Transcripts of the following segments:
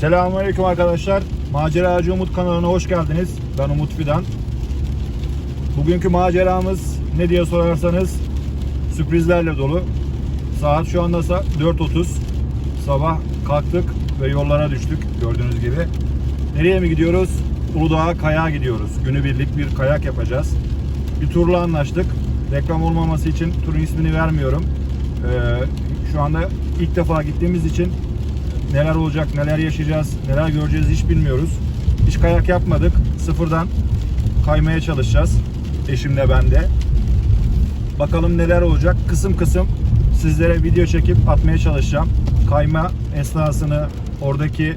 Selamünaleyküm arkadaşlar. Maceracı Umut kanalına hoş geldiniz. Ben Umut Fidan. Bugünkü maceramız ne diye sorarsanız sürprizlerle dolu. Saat şu anda sa- 4.30. Sabah kalktık ve yollara düştük gördüğünüz gibi. Nereye mi gidiyoruz? Uludağ'a kayağa gidiyoruz. Günübirlik bir kayak yapacağız. Bir turla anlaştık. Reklam olmaması için turun ismini vermiyorum. Ee, şu anda ilk defa gittiğimiz için neler olacak, neler yaşayacağız, neler göreceğiz hiç bilmiyoruz. Hiç kayak yapmadık. Sıfırdan kaymaya çalışacağız. Eşimle ben de. Bakalım neler olacak. Kısım kısım sizlere video çekip atmaya çalışacağım. Kayma esnasını, oradaki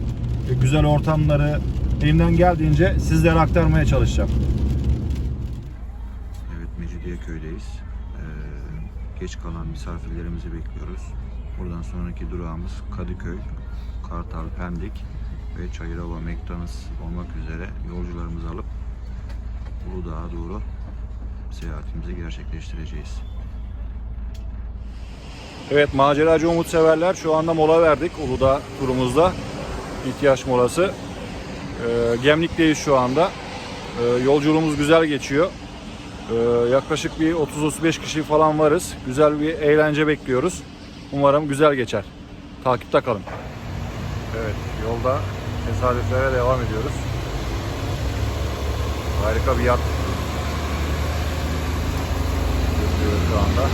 güzel ortamları elimden geldiğince sizlere aktarmaya çalışacağım. Evet Mecidiyeköy'deyiz. Ee, geç kalan misafirlerimizi bekliyoruz. Buradan sonraki durağımız Kadıköy, Kartal, Pendik ve Çayırova, McDonald's olmak üzere yolcularımızı alıp Uludağ'a doğru seyahatimizi gerçekleştireceğiz. Evet maceracı umut severler şu anda mola verdik Uludağ turumuzda. ihtiyaç molası. Ee, Gemlik'teyiz şu anda. Ee, yolculuğumuz güzel geçiyor. Ee, yaklaşık bir 30-35 kişi falan varız. Güzel bir eğlence bekliyoruz. Umarım güzel geçer. Takipte kalın. Evet yolda tesadüflere devam ediyoruz. Harika bir yat. Gözlüyoruz şu anda.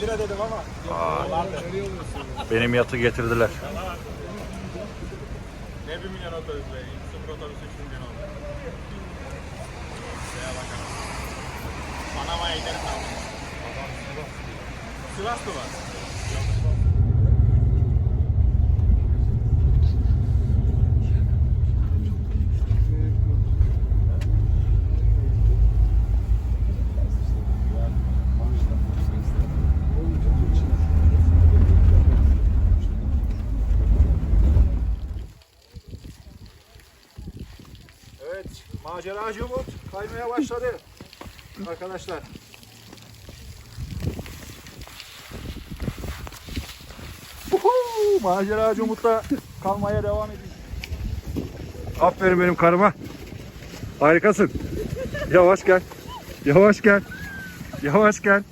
Lira dedim ama. Benim yatı getirdiler. Ne bir milyon otobüsle? Sıfır otobüs 3 milyon oldu. Şeye bakalım. Panama'ya gidelim abi. Sivas mı var? Umut kaymaya başladı. Arkadaşlar. Uhu, maceracı kalmaya devam ediyor. Aferin benim karıma. Harikasın. Yavaş gel. Yavaş gel. Yavaş gel.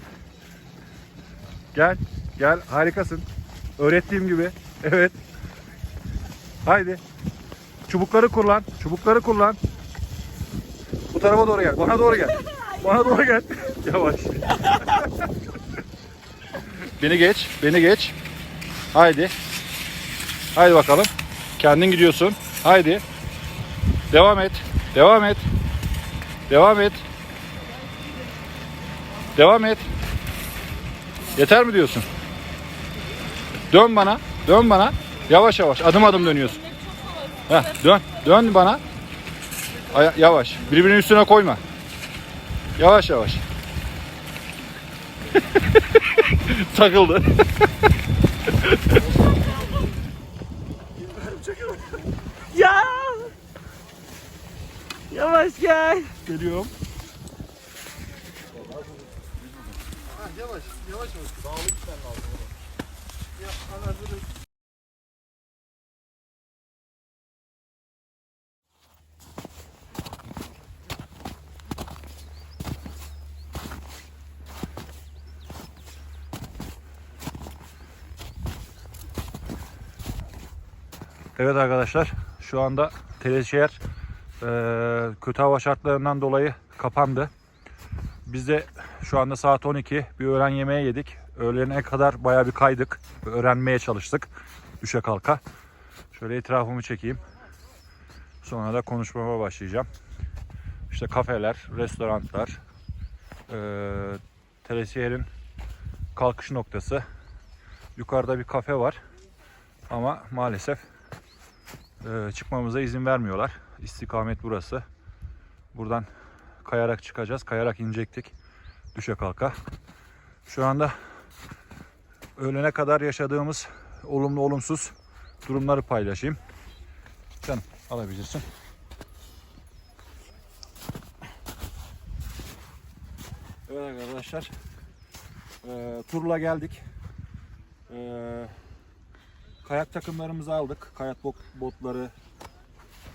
Gel. Gel. Harikasın. Öğrettiğim gibi. Evet. Haydi. Çubukları kullan. Çubukları kullan. Bu tarafa doğru gel. Bana doğru gel. Bana doğru gel. Yavaş. beni geç. Beni geç. Haydi. Haydi bakalım. Kendin gidiyorsun. Haydi. Devam et. Devam et. Devam et. Devam et. Yeter mi diyorsun? Dön bana. Dön bana. Yavaş yavaş. Adım adım dönüyorsun. Heh, dön. Dön bana. Aya- yavaş. Birbirinin üstüne koyma. Yavaş yavaş. Takıldı. Ya. Yavaş gel. Geliyorum. Evet arkadaşlar şu anda Teleşehir eee, kötü hava şartlarından dolayı kapandı. Biz de şu anda saat 12 bir öğlen yemeği yedik. Öğlene kadar baya bir kaydık. Öğrenmeye çalıştık. Düşe kalka. Şöyle etrafımı çekeyim. Sonra da konuşmama başlayacağım. İşte kafeler, restoranlar, eee Telesiyer'in kalkış noktası. Yukarıda bir kafe var. Ama maalesef çıkmamıza izin vermiyorlar. İstikamet burası. Buradan kayarak çıkacağız. Kayarak inecektik. Düşe kalka. Şu anda öğlene kadar yaşadığımız olumlu olumsuz durumları paylaşayım. Canım alabilirsin. Evet arkadaşlar. Eee, turla geldik. Eee, kayak takımlarımızı aldık. Kayak bot, botları,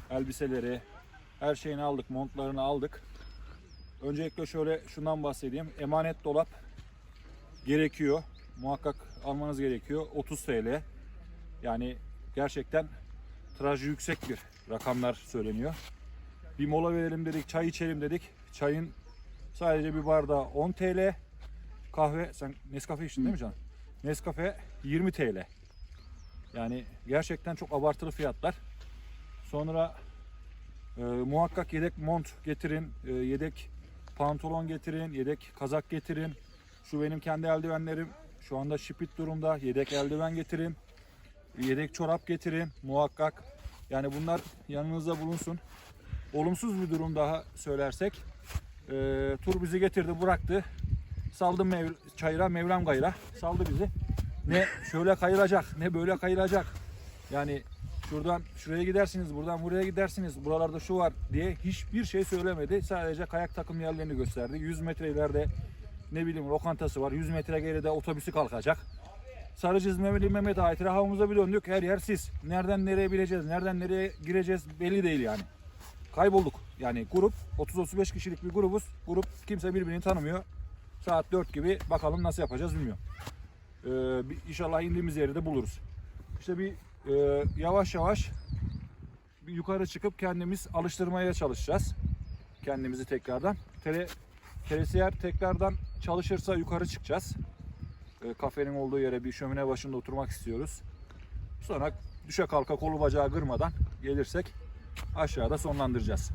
elbiseleri, her şeyini aldık. Montlarını aldık. Öncelikle şöyle şundan bahsedeyim. Emanet dolap gerekiyor. Muhakkak almanız gerekiyor. 30 TL. Yani gerçekten tirajı yüksek bir rakamlar söyleniyor. Bir mola verelim dedik, çay içelim dedik. Çayın sadece bir bardağı 10 TL. Kahve, sen Nescafe içtin değil mi canım? Nescafe 20 TL. Yani gerçekten çok abartılı fiyatlar. Sonra e, muhakkak yedek mont getirin, e, yedek pantolon getirin, yedek kazak getirin. Şu benim kendi eldivenlerim şu anda şipit durumda. Yedek eldiven getirin. Yedek çorap getirin muhakkak. Yani bunlar yanınızda bulunsun. Olumsuz bir durum daha söylersek e, tur bizi getirdi bıraktı. Saldı mev çayıra Mevlam gayra. Saldı bizi. Ne şöyle kayılacak ne böyle kayılacak. Yani şuradan şuraya gidersiniz buradan buraya gidersiniz buralarda şu var diye hiçbir şey söylemedi. Sadece kayak takım yerlerini gösterdi. 100 metre ileride ne bileyim lokantası var. 100 metre geride otobüsü kalkacak. Sarıcız Mehmet Mehmet ait rahamımıza bir döndük. Her yer sis. Nereden nereye bileceğiz, nereden nereye gireceğiz belli değil yani. Kaybolduk. Yani grup 30-35 kişilik bir grubuz. Grup kimse birbirini tanımıyor. Saat 4 gibi bakalım nasıl yapacağız bilmiyorum. Ee, bir, inşallah indiğimiz yeri de buluruz. İşte bir e, yavaş yavaş bir yukarı çıkıp kendimiz alıştırmaya çalışacağız. Kendimizi tekrardan. Tele, teresiyer tekrardan çalışırsa yukarı çıkacağız. E, kafenin olduğu yere bir şömine başında oturmak istiyoruz. Sonra düşe kalka kolu bacağı kırmadan gelirsek aşağıda sonlandıracağız.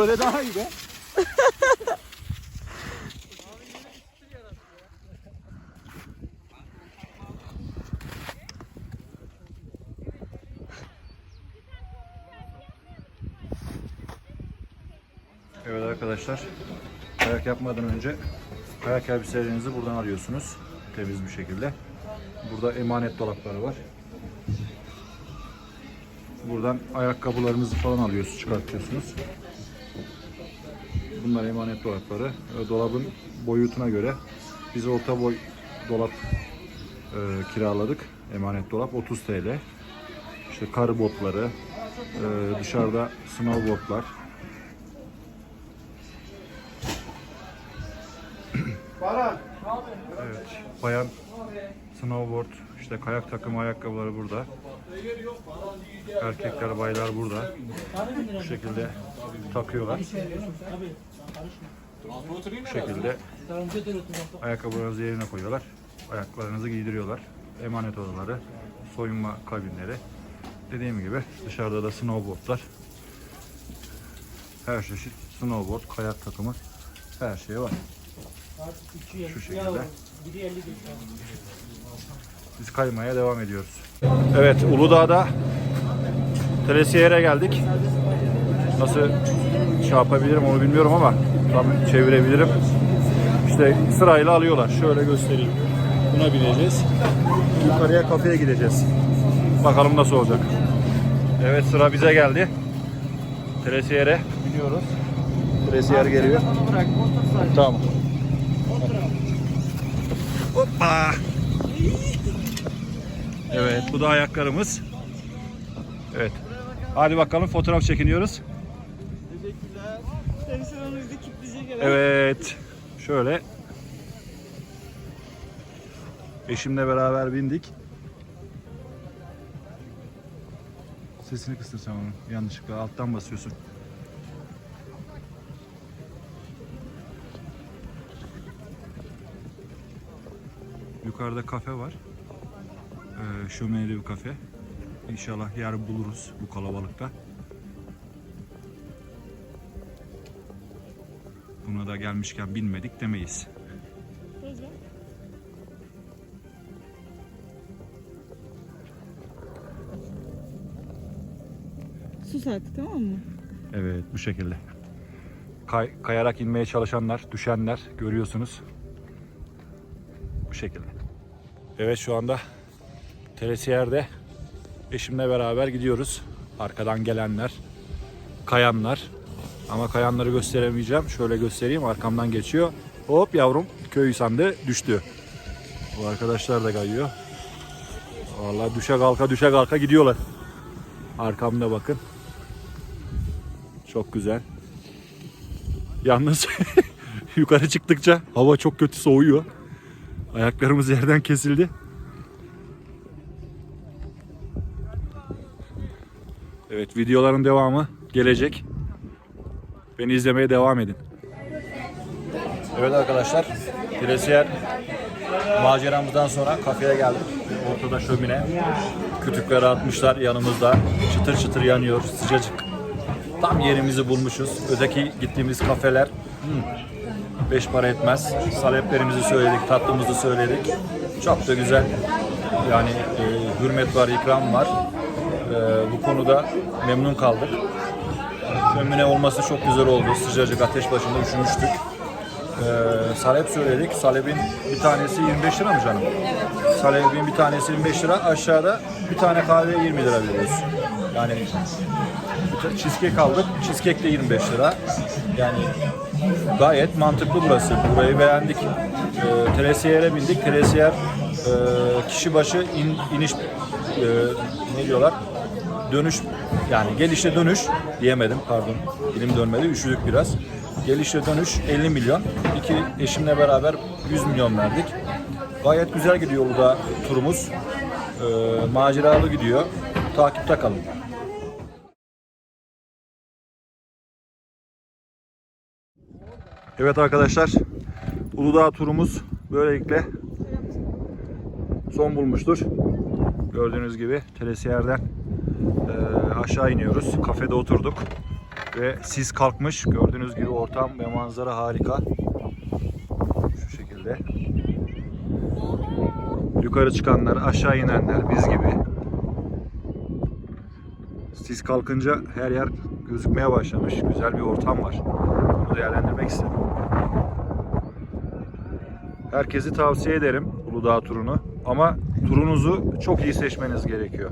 Böyle daha iyi be. Evet arkadaşlar, kayak yapmadan önce kayak elbiselerinizi buradan alıyorsunuz temiz bir şekilde. Burada emanet dolapları var. Buradan ayakkabılarınızı falan alıyorsunuz, çıkartıyorsunuz. Bunlar emanet dolapları. E, Dolabın boyutuna göre biz orta boy dolap e, kiraladık. Emanet dolap 30 TL. İşte kar botları, e, dışarıda snowboardlar, Evet, bayan snowboard, işte kayak takımı ayakkabıları burada. Erkekler, baylar burada. Bu şekilde takıyorlar. Bu şekilde ayakkabılarınızı yerine koyuyorlar. Ayaklarınızı giydiriyorlar. Emanet odaları, soyunma kabinleri. Dediğim gibi dışarıda da snowboardlar. Her çeşit snowboard, kayak takımı her şey var. Şu şekilde. Biz kaymaya devam ediyoruz. Evet, Uludağ'da Telesiyer'e geldik. Nasıl şey yapabilirim onu bilmiyorum ama tam çevirebilirim. İşte sırayla alıyorlar. Şöyle göstereyim. Buna bineceğiz. Yukarıya kafeye gideceğiz. Bakalım nasıl olacak. Evet sıra bize geldi. Telesiyer'e biniyoruz. Telesiyer geliyor. Tamam. Hoppa. Evet bu da ayaklarımız. Evet. Hadi bakalım fotoğraf çekiniyoruz. Evet. Şöyle. Eşimle beraber bindik. Sesini kıstır onu. Yanlışlıkla alttan basıyorsun. Yukarıda kafe var. Ee, şömineli bir kafe. İnşallah yer buluruz bu kalabalıkta. Da gelmişken binmedik demeyiz. Sus artık tamam mı? Evet bu şekilde. Kay- kayarak inmeye çalışanlar, düşenler görüyorsunuz. Bu şekilde. Evet şu anda Teresiyer'de eşimle beraber gidiyoruz. Arkadan gelenler, kayanlar. Ama kayanları gösteremeyeceğim. Şöyle göstereyim arkamdan geçiyor. Hop yavrum köy sandı düştü. Bu arkadaşlar da kayıyor. Vallahi düşe kalka düşe kalka gidiyorlar. Arkamda bakın. Çok güzel. Yalnız yukarı çıktıkça hava çok kötü soğuyor. Ayaklarımız yerden kesildi. Evet videoların devamı gelecek. Beni izlemeye devam edin. Evet arkadaşlar. Gresiyer maceramızdan sonra kafeye geldik. Ortada şömine. Kütükleri atmışlar yanımızda. Çıtır çıtır yanıyor. Sıcacık. Tam yerimizi bulmuşuz. Öteki gittiğimiz kafeler hmm, beş para etmez. Saleplerimizi söyledik, tatlımızı söyledik. Çok da güzel. Yani e, hürmet var, ikram var. E, bu konuda memnun kaldık. Şömine olması çok güzel oldu. Sıcacık ateş başında üşümüştük. Ee, salep söyledik. Salepin bir tanesi 25 lira mı canım? Evet. Salepin bir tanesi 25 lira. Aşağıda bir tane kahve 20 lira veriyoruz. Yani cheesecake aldık. Cheesecake de 25 lira. Yani gayet mantıklı burası. Burayı beğendik. Ee, Teresiyer'e bindik. Teresiyer e, kişi başı in, iniş e, ne diyorlar? Dönüş yani gelişe dönüş diyemedim pardon. Dilim dönmedi. Üşüdük biraz. Gelişe dönüş 50 milyon. İki eşimle beraber 100 milyon verdik. Gayet güzel gidiyor burada turumuz. Ee, maceralı gidiyor. Takipte kalın. Evet arkadaşlar. Uludağ turumuz böylelikle son bulmuştur. Gördüğünüz gibi Telesiyer'den e, aşağı iniyoruz. Kafede oturduk. Ve sis kalkmış. Gördüğünüz gibi ortam ve manzara harika. Şu şekilde. Yukarı çıkanlar, aşağı inenler biz gibi. Sis kalkınca her yer gözükmeye başlamış. Güzel bir ortam var. Bunu değerlendirmek istedim. Herkesi tavsiye ederim Uludağ turunu. Ama turunuzu çok iyi seçmeniz gerekiyor.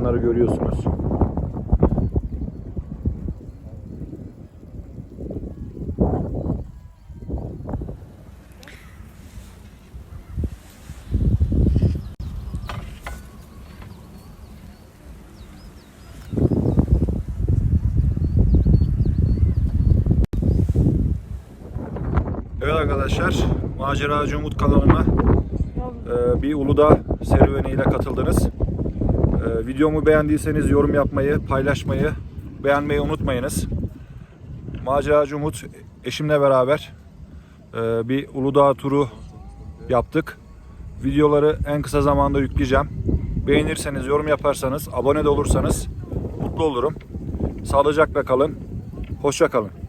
Kayanları görüyorsunuz. Evet arkadaşlar, Maceracı Umut kanalına e, bir Uludağ serüveniyle katıldınız. E, videomu beğendiyseniz yorum yapmayı, paylaşmayı, beğenmeyi unutmayınız. Maceracı Umut eşimle beraber e, bir Uludağ turu yaptık. Videoları en kısa zamanda yükleyeceğim. Beğenirseniz, yorum yaparsanız, abone de olursanız mutlu olurum. Sağlıcakla kalın. Hoşça kalın.